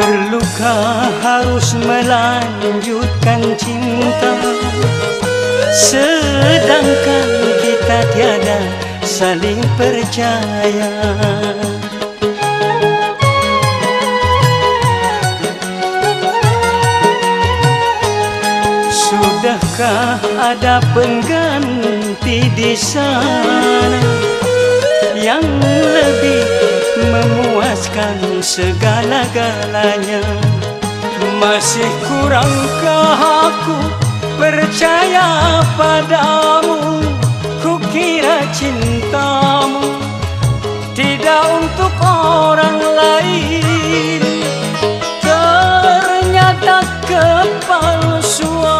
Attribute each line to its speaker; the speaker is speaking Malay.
Speaker 1: Sudahkah harus melanjutkan cinta. Sedangkan kita tiada saling percaya. Sudahkah ada pengganti di sana? Yang segala-galanya. Masih kurangkah aku percaya padamu? Kukira cintamu tidak untuk orang lain. Ternyata kepalsuan